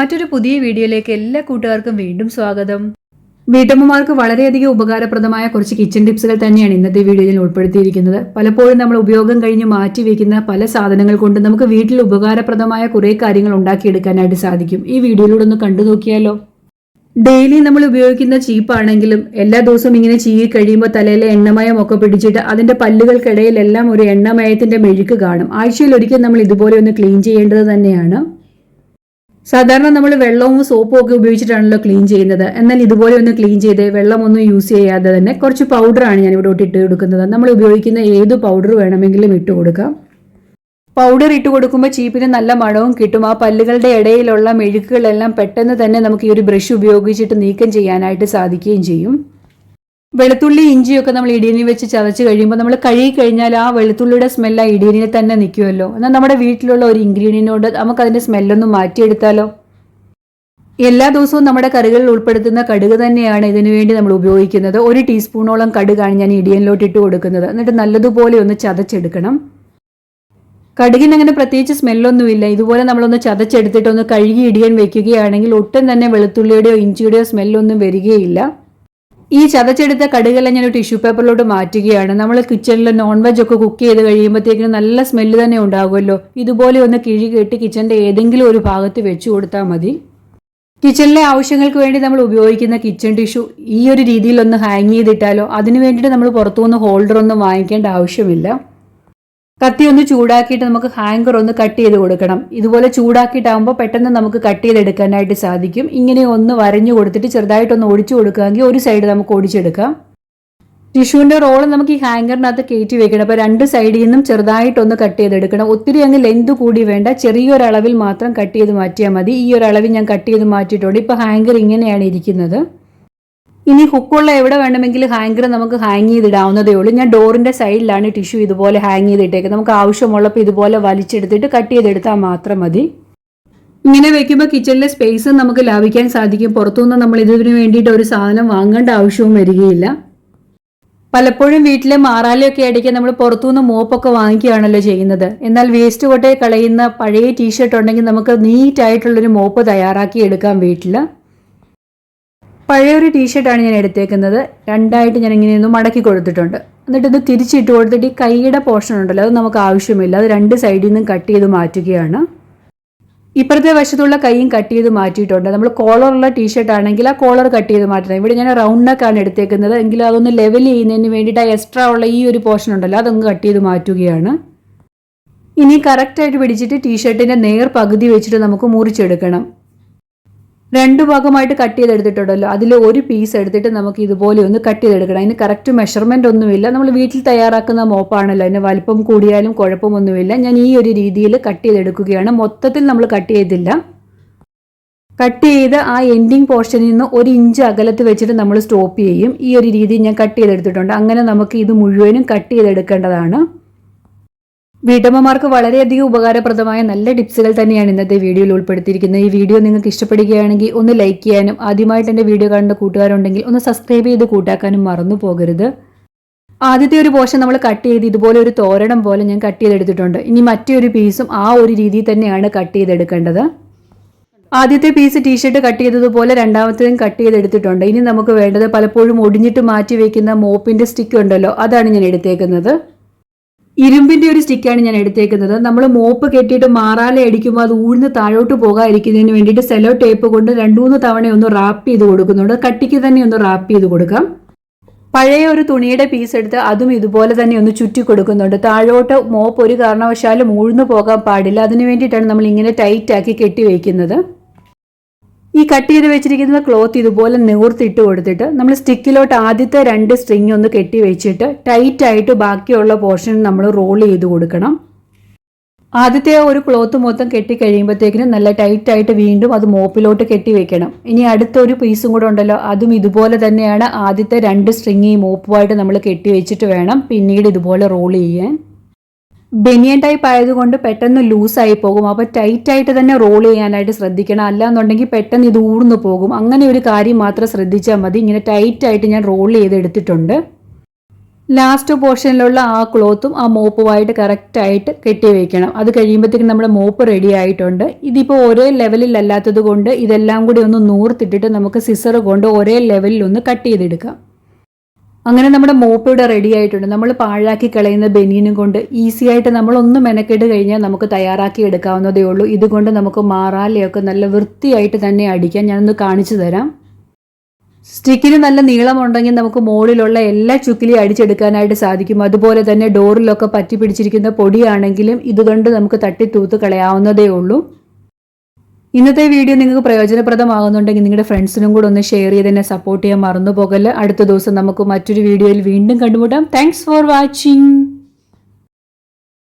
മറ്റൊരു പുതിയ വീഡിയോയിലേക്ക് എല്ലാ കൂട്ടുകാർക്കും വീണ്ടും സ്വാഗതം. വീട്ടമ്മമാർക്ക് വളരെയധികം ഉപകാരപ്രദമായ കുറച്ച് കിച്ചൺ ടിപ്സുകൾ തന്നെയാണ് ഇന്നത്തെ വീഡിയോയിൽ ഉൾപ്പെടുത്തിയിരിക്കുന്നത്. പലപ്പോഴും നമ്മൾ ഉപയോഗം കഴിഞ്ഞ് മാറ്റി വയ്ക്കുന്ന പല സാധനങ്ങൾ കൊണ്ട് നമുക്ക് വീട്ടിൽ ഉപകാരപ്രദമായ കുറേ കാര്യങ്ങൾ ഉണ്ടാക്കിയെടുക്കാനായിട്ട് സാധിക്കും. ഈ വീഡിയോയിലൂടെ ഒന്ന് കണ്ടു നോക്കിയാലോ? ഡെയിലി നമ്മൾ ഉപയോഗിക്കുന്ന ചീപ്പാണെങ്കിലും എല്ലാ ദിവസവും ഇങ്ങനെ ചീകി കഴിയുമ്പോൾ തലയിലെ എണ്ണമയം ഒക്കെ പിടിച്ചിട്ട് അതിന്റെ പല്ലുകൾക്കിടയിലെല്ലാം ഒരു എണ്ണമയത്തിന്റെ മെഴുക്ക് കാണും. ആഴ്ചയിൽ ഒരിക്കൽ നമ്മൾ ഇതുപോലെ ഒന്ന് ക്ലീൻ ചെയ്യേണ്ടത് തന്നെയാണ്. സാധാരണ നമ്മൾ വെള്ളവും സോപ്പും ഒക്കെ ഉപയോഗിച്ചിട്ടാണല്ലോ ക്ലീൻ ചെയ്യുന്നത്. എന്നാൽ ഇതുപോലെ ഒന്ന് ക്ലീൻ ചെയ്ത് വെള്ളമൊന്നും യൂസ് ചെയ്യാതെ തന്നെ കുറച്ച് പൗഡറാണ് ഞാൻ ഇവിടെ ഇട്ട് കൊടുക്കുന്നത്. നമ്മൾ ഉപയോഗിക്കുന്ന ഏത് പൗഡർ വേണമെങ്കിലും ഇട്ട് കൊടുക്കാം. പൗഡർ ഇട്ട് കൊടുക്കുമ്പോൾ ചീപ്പിന് നല്ല മണവും കിട്ടും. ആ പല്ലുകളുടെ ഇടയിലുള്ള മെഴുക്കുകളെല്ലാം പെട്ടെന്ന് തന്നെ നമുക്ക് ഈ ഒരു ബ്രഷ് ഉപയോഗിച്ചിട്ട് നീക്കം ചെയ്യാനായിട്ട് സാധിക്കുകയും ചെയ്യും. വെളുത്തുള്ളി ഇഞ്ചിയൊക്കെ നമ്മൾ ഇടിയനിൽ വെച്ച് ചതച്ച് കഴിയുമ്പോൾ നമ്മൾ കഴുകി കഴിഞ്ഞാൽ ആ വെളുത്തുള്ളിയുടെ സ്മെല്ല് ആ ഇടിയനിൽ തന്നെ നിൽക്കുമല്ലോ. എന്നാൽ നമ്മുടെ വീട്ടിലുള്ള ഒരു ഇൻഗ്രീഡിയന്റോട് നമുക്ക് അതിന്റെ സ്മെല്ലൊന്ന് മാറ്റിയെടുത്താലോ? എല്ലാ ദിവസവും നമ്മുടെ കറികളിൽ ഉൾപ്പെടുത്തുന്ന കടുക് തന്നെയാണ് ഇതിനു വേണ്ടി നമ്മൾ ഉപയോഗിക്കുന്നത്. ഒരു ടീസ്പൂണോളം കടുകാണ് ഞാൻ ഇടിയനിലോട്ട് ഇട്ട് കൊടുക്കുന്നത്. എന്നിട്ട് നല്ലതുപോലെ ഒന്ന് ചതച്ചെടുക്കണം. കടുകിന് അങ്ങനെ പ്രത്യേകിച്ച് സ്മെല്ലൊന്നുമില്ല ഇതുപോലെ നമ്മളൊന്ന് ചതച്ചെടുത്തിട്ടൊന്ന് കഴുകി ഇടിയൻ വെക്കുകയാണെങ്കിൽ ഒട്ടും തന്നെ വെളുത്തുള്ളിയുടെയോ ഇഞ്ചിയുടെയോ സ്മെല്ലൊന്നും വരികയില്ല. ഈ ചതച്ചെടുത്ത കടുകെല്ലാം ഞാൻ ടിഷ്യൂ പേപ്പറിലോട്ട് മാറ്റുകയാണ്. നമ്മൾ കിച്ചണിൽ നോൺ വെജ് ഒക്കെ കുക്ക് ചെയ്ത് കഴിയുമ്പോഴത്തേക്കിനും നല്ല സ്മെല്ല് തന്നെ ഉണ്ടാകുമല്ലോ ഇതുപോലെ ഒന്ന് കിഴി കെട്ടി കിച്ചണിന്റെ ഏതെങ്കിലും ഒരു ഭാഗത്ത് വെച്ചു കൊടുത്താൽ മതി. കിച്ചണിലെ ആവശ്യങ്ങൾക്ക് വേണ്ടി നമ്മൾ ഉപയോഗിക്കുന്ന കിച്ചൺ ടിഷ്യൂ ഈ ഒരു രീതിയിൽ ഒന്ന് ഹാങ് ചെയ്തിട്ടാലോ അതിന് വേണ്ടിയിട്ട് നമ്മൾ പുറത്തുനിന്ന് ഹോൾഡർ ഒന്നും വാങ്ങിക്കേണ്ട ആവശ്യമില്ല. കത്തി ഒന്ന് ചൂടാക്കിയിട്ട് നമുക്ക് ഹാങ്കർ ഒന്ന് കട്ട് ചെയ്ത് കൊടുക്കണം. ഇതുപോലെ ചൂടാക്കിയിട്ടാകുമ്പോൾ പെട്ടെന്ന് നമുക്ക് കട്ട് ചെയ്തെടുക്കാനായിട്ട് സാധിക്കും. ഇങ്ങനെ ഒന്ന് വരഞ്ഞു കൊടുത്തിട്ട് ചെറുതായിട്ടൊന്ന് ഒടിച്ചു കൊടുക്കുകയെങ്കിൽ ഒരു സൈഡ് നമുക്ക് ഒടിച്ചെടുക്കാം. ടിഷ്യൂവിന്റെ റോൾ നമുക്ക് ഈ ഹാങ്കറിനകത്ത് കയറ്റി വെക്കണം. അപ്പോൾ രണ്ട് സൈഡിൽ നിന്നും ചെറുതായിട്ടൊന്ന് കട്ട് ചെയ്തെടുക്കണം. ഒത്തിരി അങ്ങ് ലെന്ത് കൂടി വേണ്ട. ചെറിയൊരളവിൽ മാത്രം കട്ട് ചെയ്ത് മാറ്റിയാൽ മതി. ഈ ഒരു അളവിൽ ഞാൻ കട്ട് ചെയ്ത് മാറ്റിയിട്ടുണ്ട്. ഇപ്പോൾ ഹാങ്കർ ഇങ്ങനെയാണ് ഇരിക്കുന്നത്. ഇനി ഹുക്കുള്ള എവിടെ വേണമെങ്കിലും ഹാങ്കർ നമുക്ക് ഹാങ് ചെയ്തിടാവുന്നതേ ഉള്ളൂ. ഞാൻ ഡോറിന്റെ സൈഡിലാണ് ടിഷ്യൂ ഇതുപോലെ ഹാങ് ചെയ്തിട്ടേക്കുന്നത്. നമുക്ക് ആവശ്യമുള്ളപ്പോൾ ഇതുപോലെ വലിച്ചെടുത്തിട്ട് കട്ട് ചെയ്തെടുത്താൽ മാത്രം മതി. ഇങ്ങനെ വെക്കുമ്പോൾ കിച്ചണിലെ സ്പേസ് നമുക്ക് ലാഭിക്കാൻ സാധിക്കും. പുറത്തുനിന്ന് നമ്മൾ ഇതിനു വേണ്ടിയിട്ട് ഒരു സാധനം വാങ്ങേണ്ട ആവശ്യവും വരികയില്ല. പലപ്പോഴും വീട്ടിലെ മാറാലയൊക്കെ അടിക്കാൻ നമ്മൾ പുറത്തുനിന്ന് മോപ്പൊക്കെ വാങ്ങിക്കുകയാണല്ലോ ചെയ്യുന്നത്. എന്നാൽ വേസ്റ്റ് കൊട്ടയെ കളയുന്ന പഴയ ടീഷർട്ട് ഉണ്ടെങ്കിൽ നമുക്ക് നീറ്റായിട്ടുള്ളൊരു മോപ്പ് തയ്യാറാക്കി എടുക്കാം വീട്ടിൽ പഴയ ഒരു ടീഷർട്ടാണ് ഞാൻ എടുത്തേക്കുന്നത്. രണ്ടായിട്ട് ഞാൻ ഇങ്ങനെ ഒന്ന് മടക്കി കൊടുത്തിട്ടുണ്ട്. എന്നിട്ട് ഇത് തിരിച്ചിട്ട് കൊടുത്തിട്ട് ഈ കൈയുടെ പോർഷൻ ഉണ്ടല്ലോ അത് നമുക്ക് ആവശ്യമില്ല. അത് രണ്ട് സൈഡിൽ നിന്നും കട്ട് ചെയ്ത് മാറ്റുകയാണ്. ഇപ്പുറത്തെ വശത്തുള്ള കൈയും കട്ട് ചെയ്ത് മാറ്റിയിട്ടുണ്ട്. നമ്മൾ കോളറുള്ള ടീഷർട്ട് ആണെങ്കിൽ ആ കോളർ കട്ട് ചെയ്ത് മാറ്റണം. ഇവിടെ ഞാൻ റൗണ്ട് നെക്കാണ് എടുത്തേക്കുന്നത്. എങ്കിലും അതൊന്ന് ലെവൽ ചെയ്യുന്നതിന് വേണ്ടിയിട്ട് എക്സ്ട്രാ ഉള്ള ഈ ഒരു പോർഷൻ ഉണ്ടല്ലോ അതൊന്ന് കട്ട് ചെയ്ത് മാറ്റുകയാണ്. ഇനി കറക്റ്റായിട്ട് പിടിച്ചിട്ട് ടീഷർട്ടിന്റെ നേർ പകുതി വെച്ചിട്ട് നമുക്ക് മുറിച്ചെടുക്കണം. രണ്ട് ഭാഗമായിട്ട് കട്ട് ചെയ്തെടുത്തിട്ടുണ്ടല്ലോ. അതിൽ ഒരു പീസ് എടുത്തിട്ട് നമുക്ക് ഇതുപോലെ ഒന്ന് കട്ട് ചെയ്തെടുക്കണം. അതിന് കറക്റ്റ് മെഷർമെന്റ് ഒന്നുമില്ല. നമ്മൾ വീട്ടിൽ തയ്യാറാക്കുന്ന മോപ്പാണല്ലോ അതിന് വലിപ്പം കൂടിയാലും കുഴപ്പമൊന്നുമില്ല. ഞാൻ ഈ ഒരു രീതിയിൽ കട്ട് ചെയ്തെടുക്കുകയാണ്. മൊത്തത്തിൽ നമ്മൾ കട്ട് ചെയ്തില്ല. കട്ട് ചെയ്ത് ആ എൻഡിങ് പോർഷനിൽ നിന്ന് ഒരു ഇഞ്ച് അകലത്ത് വെച്ചിട്ട് നമ്മൾ സ്റ്റോപ്പ് ചെയ്യും. ഈ ഒരു രീതി ഞാൻ കട്ട് ചെയ്തെടുത്തിട്ടുണ്ട്. അങ്ങനെ നമുക്ക് ഇത് മുഴുവനും കട്ട് ചെയ്തെടുക്കേണ്ടതാണ്. വീട്ടമ്മമാർക്ക് വളരെയധികം ഉപകാരപ്രദമായ നല്ല ടിപ്സുകൾ തന്നെയാണ് ഇന്നത്തെ വീഡിയോയിൽ ഉൾപ്പെടുത്തിയിരിക്കുന്നത്. ഈ വീഡിയോ നിങ്ങൾക്ക് ഇഷ്ടപ്പെടുകയാണെങ്കിൽ ഒന്ന് ലൈക്ക് ചെയ്യാനും ആദ്യമായിട്ട് എന്റെ വീഡിയോ കാണുന്ന കൂട്ടുകാരുണ്ടെങ്കിൽ ഒന്ന് സബ്സ്ക്രൈബ് ചെയ്ത് കൂട്ടാക്കാനും മറന്നു പോകരുത്. ആദ്യത്തെ ഒരു പോഷൻ നമ്മൾ കട്ട് ചെയ്ത് ഇതുപോലെ ഒരു തോരണം പോലെ ഞാൻ കട്ട് ചെയ്തെടുത്തിട്ടുണ്ട് ഇനി മറ്റൊരു പീസും ആ ഒരു രീതിയിൽ തന്നെയാണ് കട്ട് ചെയ്തെടുക്കേണ്ടത് ആദ്യത്തെ പീസ് ടീഷർട്ട് കട്ട് ചെയ്തതുപോലെ രണ്ടാമത്തേതും കട്ട് ചെയ്തെടുത്തിട്ടുണ്ട് ഇനി നമുക്ക് വേണ്ടത് പലപ്പോഴും ഒടിഞ്ഞിട്ട് മാറ്റി വയ്ക്കുന്ന മോപ്പിന്റെ സ്റ്റിക്ക് ഉണ്ടല്ലോ അതാണ് ഞാൻ എടുത്തേക്കുന്നത്. ഇരുമ്പിന്റെ ഒരു സ്റ്റിക്കാണ് ഞാൻ എടുത്തേക്കുന്നത്. നമ്മൾ മോപ്പ് കെട്ടിയിട്ട് മാറാല അടിക്കുമ്പോൾ അത് ഊഴ്ന്ന് താഴോട്ട് പോകാതിരിക്കുന്നതിന് വേണ്ടിയിട്ട് സെലോ ടേപ്പ് കൊണ്ട് രണ്ടു മൂന്ന് തവണ ഒന്ന് റാപ്പ് ചെയ്ത് കൊടുക്കുന്നുണ്ട്. കട്ടിക്ക് തന്നെ ഒന്ന് റാപ്പ് ചെയ്ത് കൊടുക്കാം. പഴയ ഒരു തുണിയുടെ പീസ് എടുത്ത് അതും ഇതുപോലെ തന്നെ ഒന്ന് ചുറ്റി കൊടുക്കുന്നുണ്ട്. താഴോട്ട് മോപ്പ് ഒരു കാരണവശാലും ഊഴ്ന്നു പോകാൻ പാടില്ല. അതിനു വേണ്ടിയിട്ടാണ് നമ്മൾ ഇങ്ങനെ ടൈറ്റ് ആക്കി കെട്ടി വയ്ക്കുന്നത് ഈ കട്ട് ചെയ്ത് വെച്ചിരിക്കുന്ന ക്ലോത്ത് ഇതുപോലെ നിവർത്തിട്ട് കൊടുത്തിട്ട് നമ്മൾ സ്റ്റിക്കിലോട്ട് ആദ്യത്തെ രണ്ട് സ്ട്രിങ് ഒന്ന് കെട്ടി വെച്ചിട്ട് ടൈറ്റ് ആയിട്ട് ബാക്കിയുള്ള പോർഷൻ നമ്മൾ റോൾ ചെയ്ത് കൊടുക്കണം. ആദ്യത്തെ ഒരു ക്ലോത്ത് മൊത്തം കെട്ടി കഴിയുമ്പോഴത്തേക്കിനും നല്ല ടൈറ്റ് ആയിട്ട് വീണ്ടും അത് മോപ്പിലോട്ട് കെട്ടി വെക്കണം. ഇനി അടുത്ത ഒരു പീസും കൂടെ ഉണ്ടല്ലോ അതും ഇതുപോലെ തന്നെയാണ് ആദ്യത്തെ രണ്ട് സ്ട്രിങ് ഈ മോപ്പുമായിട്ട് നമ്മൾ കെട്ടി വെച്ചിട്ട് വേണം പിന്നീട് ഇതുപോലെ റോൾ ചെയ്യാൻ. ബനിയൻ ടൈപ്പ് ആയതുകൊണ്ട് പെട്ടെന്ന് ലൂസായി പോകും. അപ്പോൾ ടൈറ്റായിട്ട് തന്നെ റോൾ ചെയ്യാനായിട്ട് ശ്രദ്ധിക്കണം. അല്ലാന്നുണ്ടെങ്കിൽ പെട്ടെന്ന് ഇത് ഊർന്നു പോകും. അങ്ങനെ ഒരു കാര്യം മാത്രം ശ്രദ്ധിച്ചാൽ മതി. ഇങ്ങനെ ടൈറ്റായിട്ട് ഞാൻ റോൾ ചെയ്തെടുത്തിട്ടുണ്ട്. ലാസ്റ്റ് പോർഷനിലുള്ള ആ ക്ലോത്തും ആ മോപ്പുമായിട്ട് കറക്റ്റായിട്ട് കെട്ടി വയ്ക്കണം അത് കഴിയുമ്പോഴത്തേക്കും നമ്മുടെ മോപ്പ് റെഡി ആയിട്ടുണ്ട്. ഇതിപ്പോൾ ഒരേ ലെവലിൽ അല്ലാത്തത് കൊണ്ട് ഇതെല്ലാം കൂടി ഒന്ന് നൂർത്തിട്ടിട്ട് നമുക്ക് സിസർ കൊണ്ട് ഒരേ ലെവലിൽ ഒന്ന് കട്ട് ചെയ്തെടുക്കാം. അങ്ങനെ നമ്മുടെ മോപ്പ് ഇവിടെ റെഡി ആയിട്ടുണ്ട്. നമ്മൾ പാഴാക്കി കളയുന്ന ബനിയനും കൊണ്ട് ഈസി ആയിട്ട് നമ്മൾ ഒന്ന് മെനക്കെട്ട് കഴിഞ്ഞാൽ നമുക്ക് തയ്യാറാക്കി എടുക്കാവുന്നതേ ഉള്ളൂ. ഇതുകൊണ്ട് നമുക്ക് മാറാലയൊക്കെ നല്ല വൃത്തിയായിട്ട് തന്നെ അടിക്കാം. ഞാനൊന്ന് കാണിച്ചു തരാം. സ്റ്റിക്കിന് നല്ല നീളമുണ്ടെങ്കിൽ നമുക്ക് മുകളിലുള്ള എല്ലാ ചുക്കിലിയും അടിച്ചെടുക്കാനായിട്ട് സാധിക്കും. അതുപോലെ തന്നെ ഡോറിലൊക്കെ പറ്റി പിടിച്ചിരിക്കുന്ന പൊടിയാണെങ്കിലും ഇതുകൊണ്ട് നമുക്ക് തട്ടി തൂത്ത് കളയാവുന്നതേ ഉള്ളൂ. ഇന്നത്തെ വീഡിയോ നിങ്ങൾക്ക് പ്രയോജനപ്രദമാകുന്നുണ്ടെങ്കിൽ നിങ്ങളുടെ ഫ്രണ്ട്സിനും കൂടെ ഒന്ന് ഷെയർ ചെയ്ത് എന്നെ സപ്പോർട്ട് ചെയ്യാൻ മറന്നു പോകല്ല അടുത്ത ദിവസം നമുക്ക് മറ്റൊരു വീഡിയോയിൽ വീണ്ടും കണ്ടുമുട്ടാം. Thanks for watching